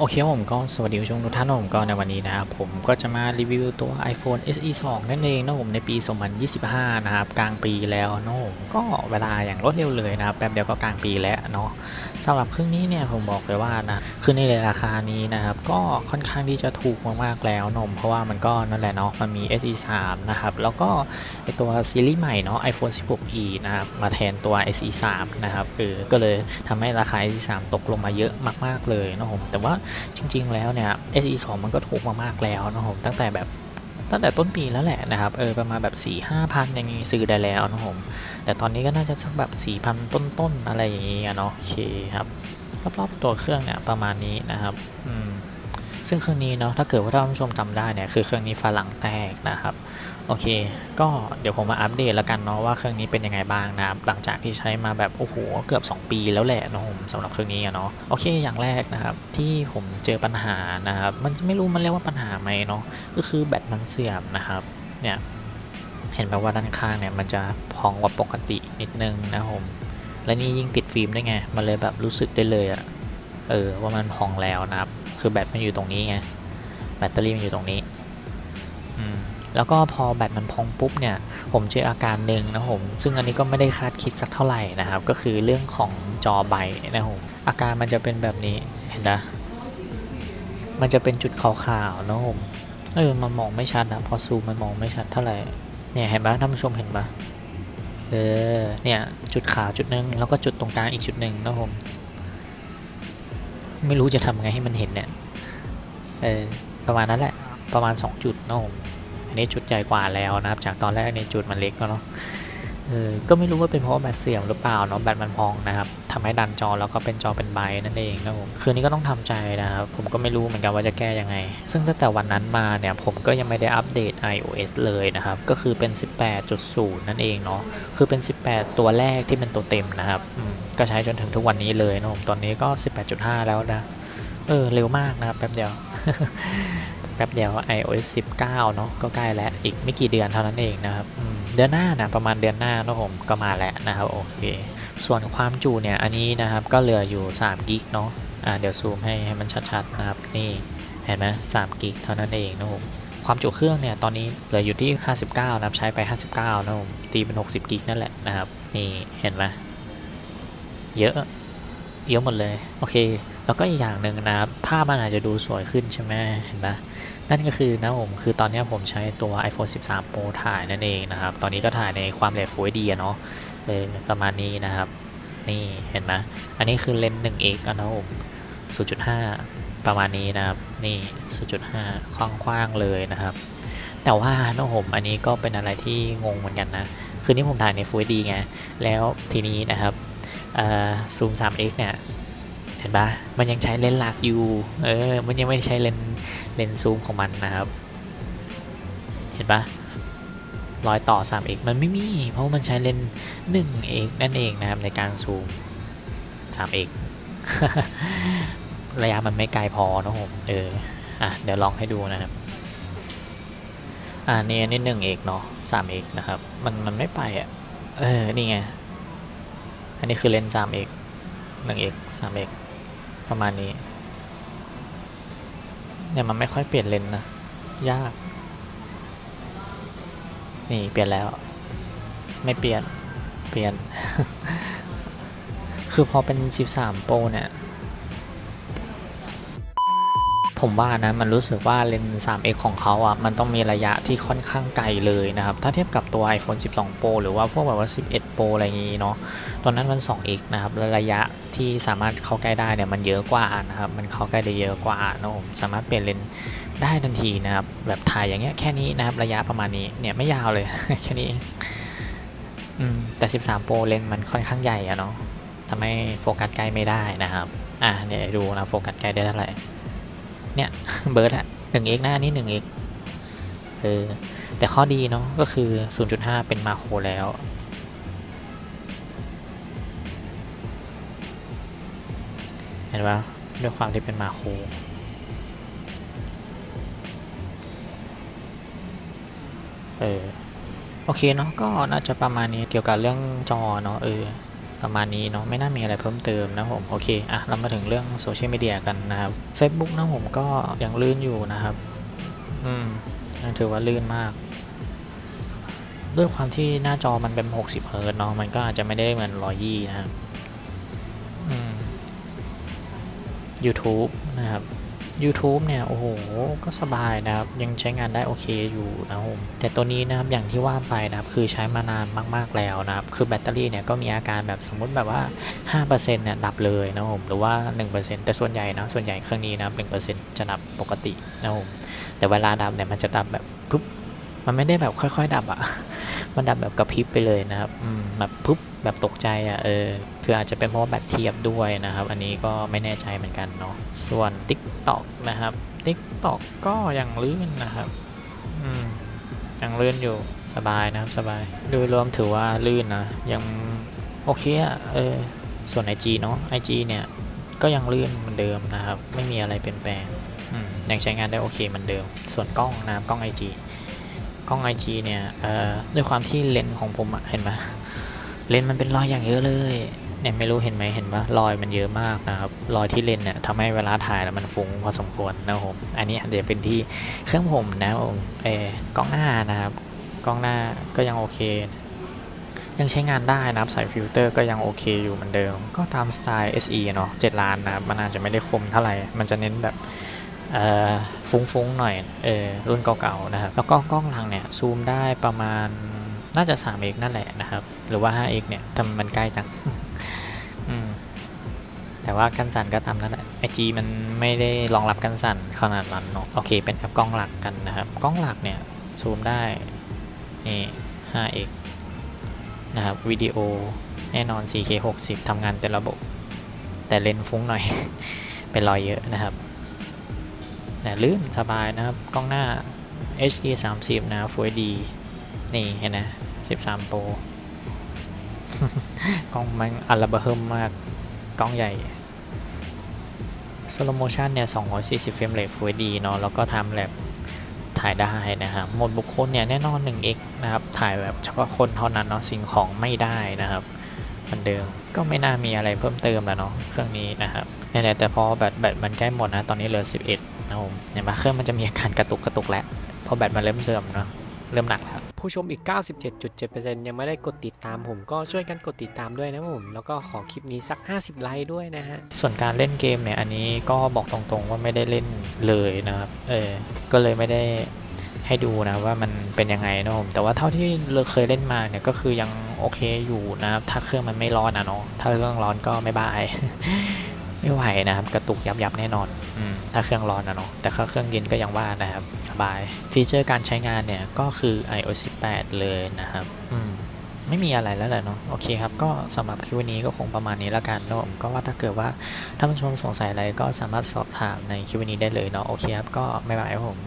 โอเคครับผมก็สวัสดีผู้ชมทุกท่านนะผมก็ในวันนี้นะครับผมก็จะมารีวิวตัว iPhone SE 2 นั่นเองนะผมในปี 2025 นะครับกลางปีแล้วเนะผมก็เวลาอย่างรวดเร็วเลยนะครับแป๊บเดียวก็กลางปีแล้วเนาะสำหรับเครื่องนี้เนี่ยผมบอกเลยว่านะคือในราคานี้นะครับก็ค่อนข้างที่จะถูกมากๆแล้วนมเพราะว่ามันก็นั่นแหละเนาะมันมี SE 3นะครับแล้วก็ไอตัวซีรีส์ใหม่เนาะ iPhone 16e นะครับมาแทนตัว SE 3นะครับเออก็เลยทำให้ราคา SE 3ตกลงมาเยอะมาก ๆเลยนะผมแต่ว่าจริง ๆ แล้วเนี่ย SE 2มันก็ถูกมากๆแล้วนะผมตั้งแต่แบบตั้งแต่ต้นปีแล้วแหละนะครับเออประมาณแบบ4ี่ห้าพันอย่างงี้ซื้อได้แล้วนะผมแต่ตอนนี้ก็น่าจะสักแบบ4ี่พันต้นๆอะไรอย่างงี้อะเนาะโอเคครับรอบๆตัวเครื่องเนี่ยประมาณนี้นะครับ อืม ซึ่งเครื่องนี้เนาะถ้าเกิดว่าท่านผู้ชมจำได้เนี่ยคือเครื่องนี้ฝรั่งแตกนะครับโอเค ก็เดี๋ยวผมมาอัปเดตแล้วกันเนาะว่าเครื่องนี้เป็นยังไงบ้างนะหลังจากที่ใช้มาแบบโอ้โหเกือบ 2 ปีแล้วแหละเนาะผมสำหรับเครื่องนี้เนาะโอเคอย่างแรกนะครับที่ผมเจอปัญหานะครับมันไม่รู้มันเรียกว่าปัญหาไหมเนาะก็คือแบตมันเสื่อมนะครับเนี่ยเห็นไหมว่าด้านข้างเนี่ยมันจะพองกว่าปกตินิดนึงนะผมและนี่ยิ่งติดฟิล์มได้ไง มันเลยแบบรู้สึกได้เลยอะเออว่ามันพองแล้วนะครับ คือแบตมันอยู่ตรงนี้ไงแบตเตอรี่มันอยู่ตรงนี้อืมแล้วก็พอแบตมันพองปุ๊บเนี่ย ผมเจออาการหนึ่งนะผม ซึ่งอันนี้ก็ไม่ได้คาดคิดสักเท่าไหร่นะครับ ก็คือเรื่องของจอใบนะผมอาการมันจะเป็นแบบนี้เห็นนะมันจะเป็นจุดขาวๆนะผมเออมันมองไม่ชัดนะพอซูมมันมองไม่ชัดเท่าไหร่เนี่ยเห็นปะท่านผู้ชมเห็นปะเออเนี่ยจุดขาวจุดหนึ่งแล้วก็จุดตรงกลางอีกจุดหนึ่งนะผม ไม่รู้จะทำไงให้มันเห็นเนี่ย เออ ประมาณนั้นแหละ ประมาณ 2 จุดนะผมอันนี้จุดใหญ่กว่าแล้วนะครับ จากตอนแรกในจุดมันเล็กแล้วเนาะเออก็ไม่รู้ว่าเป็นเพราะแบตเสื่อมหรือเปล่าเนาะแบตมันพองนะครับทำให้ดันจอแล้วก็เป็นจอเป็นใบนั่นเองนะผมคืนนี้ก็ต้องทำใจนะครับผมก็ไม่รู้เหมือนกันว่าจะแก้ยังไง ซึ่งตั้งแต่วันนั้นมาเนี่ยผมก็ยังไม่ได้อัปเดต iOS เลยนะครับ ก็คือเป็น 18.0 นั่นเองเนาะคือเป็น 18 ตัวแรกที่เป็นตัวเต็มนะครับอืม ก็ใช้จนถึงทุกวันนี้เลยนะผมตอนนี้ก็ 18.5 แล้วนะ เออ เร็วมากนะครับแป๊บเดียว แป๊บเดียว iOS 19 เนาะก็ใกล้แล้ว อีกไม่กี่เดือนเท่านั้นเองนะครับเดือนหน้านะประมาณเดือนหน้านะผมก็มาแล้วนะครับโอเค ส่วนความจุเนี่ยอันนี้นะครับก็เหลืออยู่3กิกเนาะอ่าเดี๋ยวซูมให้ให้มันชัดๆนะครับนี่เห็นไหม3กิกเท่านั้นเองนะผมความจุเครื่องเนี่ยตอนนี้เหลืออยู่ที่ 59 นะครับใช้ไป 59 นะผมตีเป็น 60 กิกนั่นแหละนะครับนี่เห็นไหม เยอะเยอะหมดเลย โอเค แล้วก็อีกอย่างหนึ่งนะภาพมันอาจจะดูสวยขึ้นใช่ไหมเห็นปะนั่นก็คือนะผมคือตอนนี้ผมใช้ตัว iPhone 13 Pro ถ่ายนั่นเองนะครับ ตอนนี้ก็ถ่ายในความเร็ว Full HD อะเนาะเออประมาณนี้นะครับ นี่เห็นไหมอันนี้คือเลนส์ 1x อะนะผม0.5 ประมาณนี้นะครับ นี่ 0.5คว้างๆเลยนะครับ แต่ว่านะผมอันนี้ก็เป็นอะไรที่งงเหมือนกันนะ คือนี่ผมถ่ายใน Full HD ไง แล้วทีนี้นะครับ ซูม 3x เนี่ยเห็นปะมันยังใช้เลนส์หลักอยู่ เออ มันยังไม่ใช้เลนส์เลนส์ซูมของมันนะครับ เห็นปะรอยต่อ 3x มันไม่มี เพราะมันใช้เลนส์ 1x นั่นเองนะครับ ในการซูม 3x ระยะมันไม่ไกลพอนะผม เออ อะ เดี๋ยวลองให้ดูนะครับ อ่านี่นี่ 1x เนาะ 3x นะครับ มันมันไม่ไปอะ เออ นี่ไง อันนี้คือเลนส์ 3x 1x 3x ประมาณนี้เนี่ยมันไม่ค่อยเปลี่ยนเลนส์นะ ยาก นี่เปลี่ยนแล้ว ไม่เปลี่ยน เปลี่ยน คือพอเป็น 13 Pro เนี่ย ผมว่านะมันรู้สึกว่าเลนส์ 3x ของเขาอะมันต้องมีระยะที่ค่อนข้างไกลเลยนะครับ ถ้าเทียบกับตัว iPhone 12 Pro หรือว่าพวกแบบว่า 11 Pro อะไรอย่างงี้เนาะตอนนั้นมัน 2x นะครับและระยะที่สามารถเข้าใกล้ได้เนี่ยมันเยอะกว่านะครับมันเข้าใกล้ได้เยอะกว่านะผมสามารถเปลี่ยนเลนส์ได้ทันทีนะครับแบบถ่ายอย่างเงี้ยแค่นี้นะครับระยะประมาณนี้เนี่ยไม่ยาวเลย แค่นี้แต่ 13 Pro เลนส์มันค่อนข้างใหญ่อะเนาะทำให้โฟกัสใกล้ไม่ได้นะครับอะเดี๋ยวดูนะโฟกัสใกล้ได้เท่าไหร่ เนี่ยเบิร์ดอะ 1x หน้านี่ 1x เออแต่ข้อดีเนาะก็คือ 0.5 เป็นมาโครแล้ว เห็นปะด้วยความที่เป็นมาโครเออโอเคเนาะก็น่าจะประมาณนี้เกี่ยวกับเรื่องจอเนาะเออ ประมาณนี้เนาะไม่น่ามีอะไรเพิ่มเติมนะผมโอเคอะเรามาถึงเรื่องโซเชียลมีเดียกันนะครับ Facebook นะผมก็ยังลื่นอยู่นะครับ อืมยังถือว่าลื่นมาก ด้วยความที่หน้าจอมันเป็น 60เฮิร์ตเนาะมันก็อาจจะไม่ได้เหมือน120นะครับอืม YouTube นะครับ YouTube เนี่ย โอ้โห ก็สบายนะครับ ยังใช้งานได้โอเคอยู่นะครับผมแต่ตัวนี้นะครับ อย่างที่ว่าไปนะครับ คือใช้มานานมาก ๆ แล้วนะครับ คือแบตเตอรี่เนี่ย ก็มีอาการแบบสมมุติแบบว่า 5%เนี่ย ดับเลยนะครับผม หรือว่า 1%แต่ส่วนใหญ่นะ ส่วนใหญ่เครื่องนี้นะครับ1%จะดับปกตินะครับผม แต่เวลาดับเนี่ย มันจะดับแบบปุ๊บ มันไม่ได้แบบค่อย ๆ ดับอะ มันดับแบบกระพริบไปเลยนะครับแบบปุ๊บแบบตกใจอะ่ะเออคืออาจจะเป็นเพราะว่าแบตเทียบด้วยนะครับ อันนี้ก็ไม่แน่ใจเหมือนกันเนาะส่วน TikTok นะครับ TikTok ก็ยังลื่นนะครับอืมยังลื่นอยู่สบายนะครับสบายโดยรวมถือว่าลื่นนะยังโอเคอะเออส่วน IG เนาะ IG เนี่ยก็ยังลื่นเหมือนเดิมนะครับ ไม่มีอะไรเปลี่ยนแปลงยังใช้งานได้โอเคเหมือนเดิม ส่วนกล้องนะครับกล้อง IG กล้อง IG เนี่ยด้วยความที่เลนส์ของผมอะเห็นไหมเลนส์มันเป็นรอยอย่างเยอะเลยเนี่ยไม่รู้เห็นไหมเห็นปะรอยมันเยอะมากนะครับรอยที่เลนเนี่ยทำให้เวลาถ่ายแล้วมันฟุ้งพอสมควรนะครับผมอันนี้เดี๋ยวเป็นที่เครื่องผมนะครับผมเออกล้องหน้านะครับกล้องหน้าก็ยังโอเค ยังใช้งานได้นะครับใส่ฟิลเตอร์ก็ยังโอเคอยู่เหมือนเดิม ก็ตามสไตล์ SE เนาะ7ล้านนะครับมันอาจจะไม่ได้คมเท่าไหร่มันจะเน้นแบบ ฟุ้งๆหน่อยเออรุ่นเก่าๆนะครับ แล้วก็กล้องหลังเนี่ยซูมได้ประมาณน่าจะ 3x นั่นแหละนะครับ หรือว่า 5x เนี่ยทำมันใกล้จังแต่ว่ากันสั่นก็ตามนั้นแหละ IG มันไม่ได้รองรับกันสั่นขนาดนั้นเนาะโอเค เป็นแอปกล้องหลักกันนะครับ กล้องหลักเนี่ยซูมได้นี่ 5x นะครับวิดีโอแน่นอน 4K 60ทำงานเต็มระบบ แต่เลนฟุ้งหน่อย เป็นรอยเยอะนะครับ แต่ลื่นสบายนะครับ กล้องหน้า HD 30 นะ Full HD นี่เห็นนะ13 Pro กล้องมันอัลบั้มมาก กล้องใหญ่ Slow Motion เนี่ย 240 เฟรมเรท Full HD เนาะ แล้วก็ Time Lapse ถ่ายได้นะครับหมดบุคคลเนี่ย แน่นอน 1x นะครับ ถ่ายแบบเฉพาะคนเท่านั้นเนาะ สิ่งของไม่ได้นะครับ เหมือนเดิม ก็ไม่น่ามีอะไรเพิ่มเติมแล้วเนาะ เครื่องนี้นะครับ เนี่ยแต่พอแบตแบตมันใกล้หมดนะ ตอนนี้เหลือ 11นะครับผมเห็นปะเครื่องมันจะมีอาการกระตุกกระตุกแล้วเพราะแบตมันเริ่มเสื่อมเนาะเริ่มหนักแล้วผู้ชมอีก 97.7%ยังไม่ได้กดติดตามผมก็ช่วยกันกดติดตามด้วยนะผม แล้วก็ขอคลิปนี้สัก 50 ไลค์ด้วยนะฮะ ส่วนการเล่นเกมเนี่ย อันนี้ก็บอกตรงๆว่าไม่ได้เล่นเลยนะครับ เออ ก็เลยไม่ได้ให้ดูนะว่ามันเป็นยังไงนะผม แต่ว่าเท่าที่เราเคยเล่นมาเนี่ยก็คือยังโอเคอยู่นะครับ ถ้าเครื่องมันไม่ร้อนนะเนาะถ้าเครื่องร้อนก็ไม่บาย ไม่ไหวนะครับ กระตุกยับยับๆแน่นอนอืมถ้าเครื่องร้อนนะเนาะแต่ถ้าเครื่องเย็นก็ยังว่านะครับ สบาย ฟีเจอร์การใช้งานเนี่ย ก็คือ iOS 18 เลยนะครับอืมไม่มีอะไรแล้วแหละเนาะโอเคครับ ก็สำหรับคลิปวันนี้ก็คงประมาณนี้ละกันเนาะผมก็ว่าถ้าเกิดว่าท่านผู้ชมสงสัยอะไรก็สามารถสอบถามในคลิปวันนี้ได้เลยเนาะโอเคครับ ก็ไม่บายครับผม